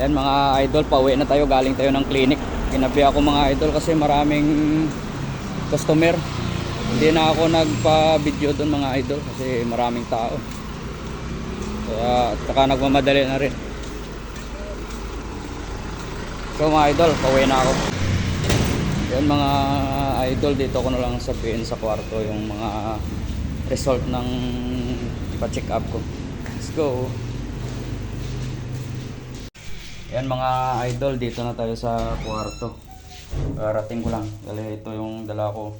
Yan mga idol, pauwi na tayo. Galing tayo ng clinic. Ginabi ako mga idol kasi maraming customer. Hindi na ako nagpa-video doon mga idol kasi maraming tao. Kaya saka nagmamadali na rin. So mga idol, pauwi na ako. Yan mga idol, dito ko na lang sabihin sa kwarto yung mga result ng ipa-check up ko. Let's go! Yan mga idol, dito na tayo sa kwarto. Karating ko lang. Dali ito yung dala ko.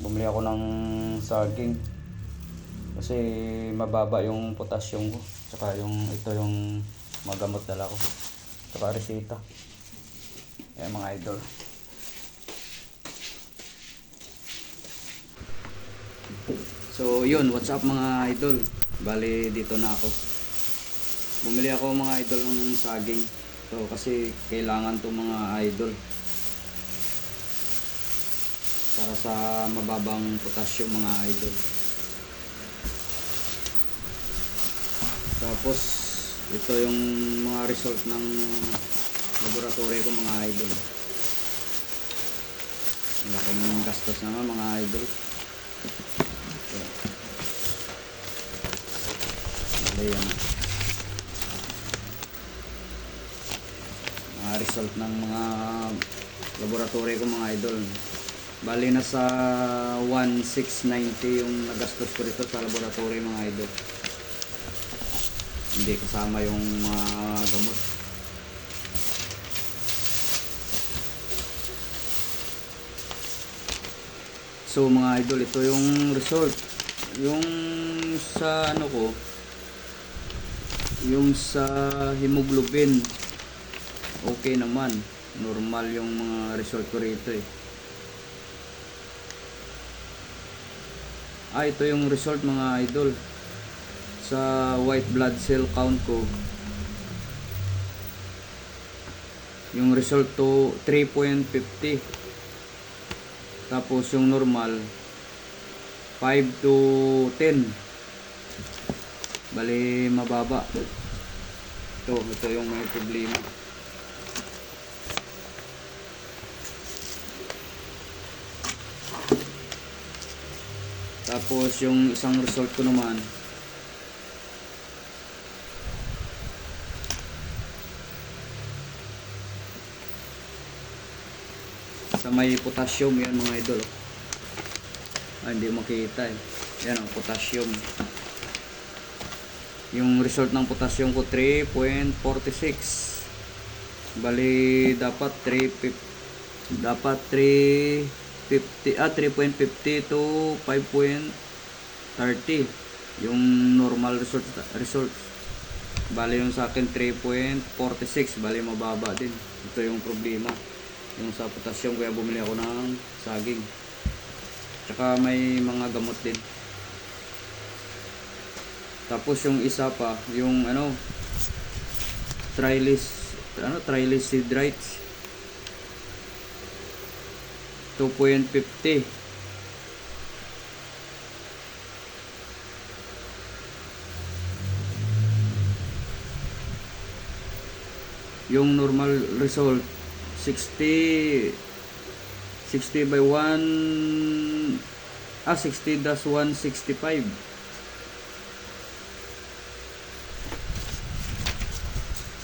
Bumili ako ng saging. Kasi mababa yung potassium ko. Tsaka yung ito yung magamot dala ko. Tsaka resita. Yan mga idol. So yun, what's up mga idol? Bali dito na ako. Bumili ako mga idol ng saging. So kasi kailangan to mga idol. Para sa mababang potassium mga idol. Tapos ito yung mga result ng laboratory ko mga idol. Laking gastos naman mga idol. So, Bali yan. Mga result ng mga laboratory ko mga idol. Bali na sa 1,690 yung nagastos ko dito sa laboratory mga idol. Hindi kasama yung mga gamot. So mga idol, ito yung result. Yung sa ano ko, yung sa hemoglobin, okay naman. Normal yung mga result ko rito eh. Ah, ito yung result mga idol. Sa white blood cell count ko. Yung result to 3.50. Tapos yung normal 5 to 10. Bali mababa. Ito, ito yung may problema. Tapos yung isang result ko naman. Sa may potassium yan mga idol. Ah, hindi makita eh. Yan ang potassium. Yung result ng potassium ko 3.46 bali dapat 3 dapat 350 ah 3.50 to 5.30 yung normal result result bali yung sa akin 3.46 bali mababa din. Ito yung problema. Yung sa potassium kaya bumili ako ng saging. Tsaka may mga gamot din. Tapos yung isa pa yung ano trilis ano triglycerides 2.50 yung normal result 60 60 by 1 ah 60 dash 165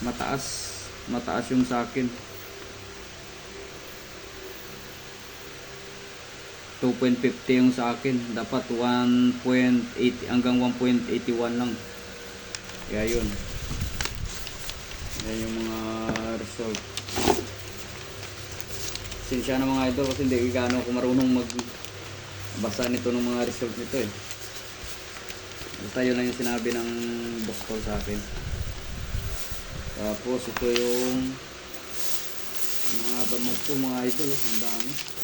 mataas mataas yung sa akin 2.50 yung sa akin dapat 1.8 hanggang 1.81 lang kaya yun yan yung mga result Sinsya na mga idol kasi hindi gaano ako marunong magbasa nito ng mga result nito eh. Basta yun lang yung sinabi ng doktor sa akin. Tapos ito yung mga gamot ko mga idol. Ang dami.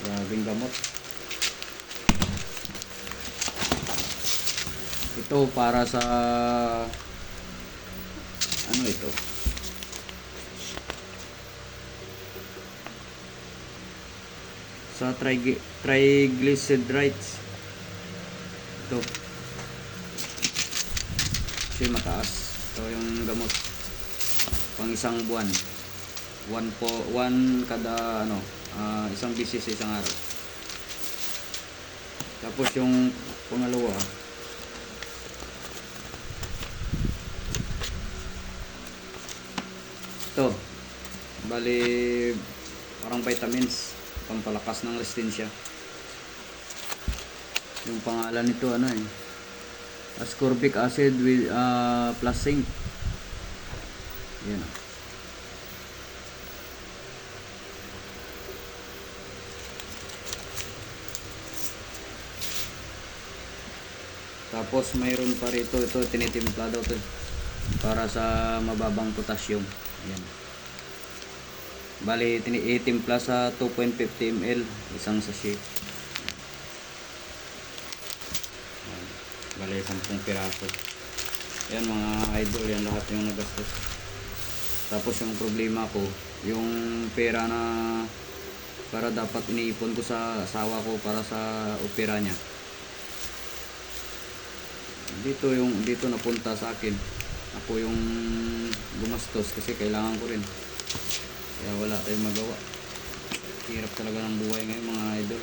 Grabing gamot. Ito para sa ano ito? sa trig triglycerides ito kasi mataas Ito yung gamot. Pang isang buwan. One po, one kada ano, ah, isang bisis sa isang araw. Tapos yung pangalawa, ito, bali parang vitamins, pampalakas ng resistensya. Yung pangalan nito ano eh, ascorbic acid with ah, plus zinc. Yan. ah. Tapos mayroon pa rito, ito tinitimpla daw to eh, para sa mababang potassium. Ayan. Bali, tini- itimpla sa 2.50 ml, isang sachet. Ayan. Bali, 10 piraso. Ayan mga idol, yan lahat yung nagastos. Tapos yung problema ko, yung pera na para dapat iniipon ko sa asawa ko para sa opera niya dito yung dito napunta sa akin. Ako yung gumastos kasi kailangan ko rin. Kaya wala tayong magawa. Hirap talaga ng buhay ngayon mga idol.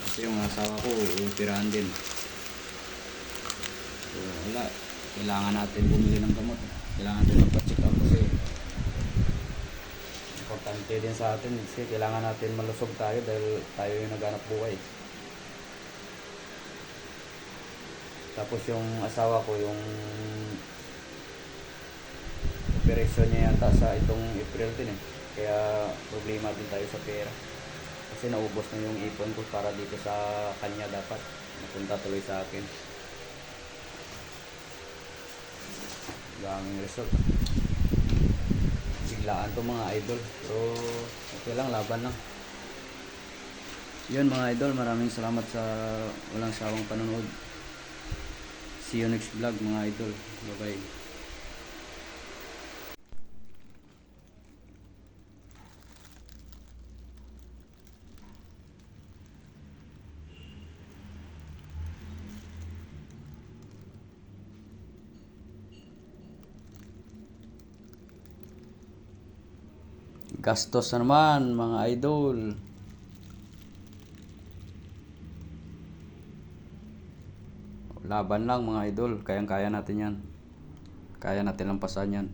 Kasi yung asawa ko upirahan din. So wala. Kailangan natin bumili ng gamot. Kailangan natin magpa-check up kasi importante din sa atin. Kasi kailangan natin malusog tayo dahil tayo yung naghanap buhay Tapos yung asawa ko, yung operasyon niya yata sa itong April din eh. Kaya problema din tayo sa pera. Kasi naubos na yung ipon ko para dito sa kanya dapat. Napunta tuloy sa akin. Daming result. Biglaan to mga idol. Pero okay lang, laban lang. Yun mga idol, maraming salamat sa walang sawang panonood. See you next vlog mga idol. Bye bye. Gastos na naman mga idol. Laban lang mga idol, kayang-kaya natin yan. Kaya natin lampasan yan.